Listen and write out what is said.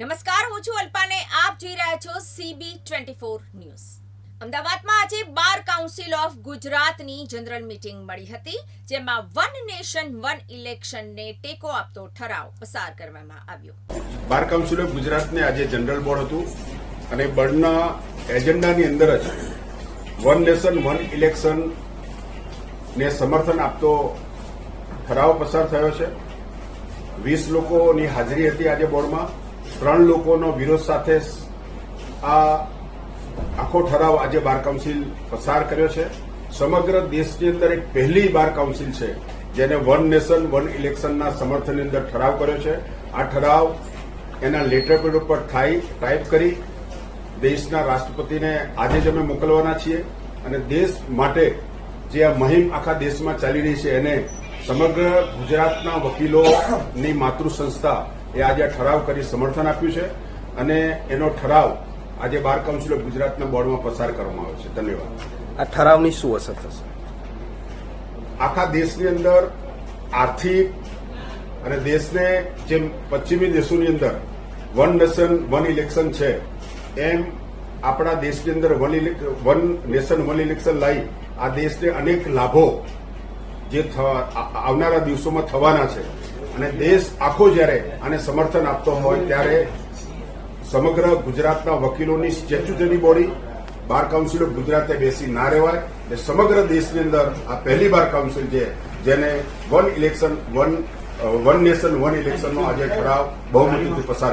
હું છું અલ્પાને. આપ જોઈ રહ્યા છો સીબી ટ્વેન્ટી ફોર ન્યૂઝ. અમદાવાદમાં આજે બાર કાઉન્સિલ ઓફ ગુજરાતની જનરલ મીટિંગ મળી હતી, જેમાં વન નેશન, વન ઇલેક્શનને ટેકો આપતો ઠરાવ પસાર કરવામાં આવ્યો. બાર કાઉન્સિલ ઓફ ગુજરાતને આજે જનરલ બોર્ડ હતું અને બોર્ડના એજન્ડાની અંદર જ વન નેશન, વન ઇલેક્શન ને સમર્થન આપતો ઠરાવ પસાર થયો છે. વીસ લોકોની હાજરી હતી આજે બોર્ડમાં. ત્રણ લોકોનો વિરોધ સાથે આ આખો ઠરાવ આજે બાર કાઉન્સિલ પસાર કર્યો છે. સમગ્ર દેશની અંદર એક પહેલી બાર કાઉન્સિલ છે, જેને વન નેશન, વન ઇલેક્શનના સમર્થનની અંદર ઠરાવ કર્યો છે. આ ઠરાવ એના લેટર પેડ ઉપર ટાઈપ કરી દેશના રાષ્ટ્રપતિને આજે જ અમે મોકલવાના છીએ અને દેશ માટે જે આ મહિમ આખા દેશમાં ચાલી રહી છે, એને સમગ્ર ગુજરાતના વકીલોની માતૃ સંસ્થા એ આજે આ ઠરાવ કરી સમર્થન આપ્યું છે અને એનો ઠરાવ આજે બાર કાઉન્સિલ ઓફ ગુજરાતના બોર્ડમાં પસાર કરવામાં આવ્યો છે. ધન્યવાદ. આ ઠરાવની શું અસર થશે? આખા દેશની અંદર આર્થિક અને દેશને જેમ પશ્ચિમી દેશોની અંદર વન નેશન વન ઇલેક્શન છે એમ આપણા દેશની અંદર one one nation one election લાવી આ દેશને અનેક લાભો જે આવનારા દિવસોમાં થવાના છે. અને દેશ આખો જ્યારે આને સમર્થન આપતો હોય ત્યારે સમગ્ર ગુજરાતના વકીલોની statutory body bar council of ગુજરાતે બેસી ના રહેવાય અને સમગ્ર દેશની અંદર આ પહેલી બાર કાઉન્સિલ છે, જેને one election, one one nation, one ઇલેક્શનનો આજે ઠરાવ બહુમતીથી પસાર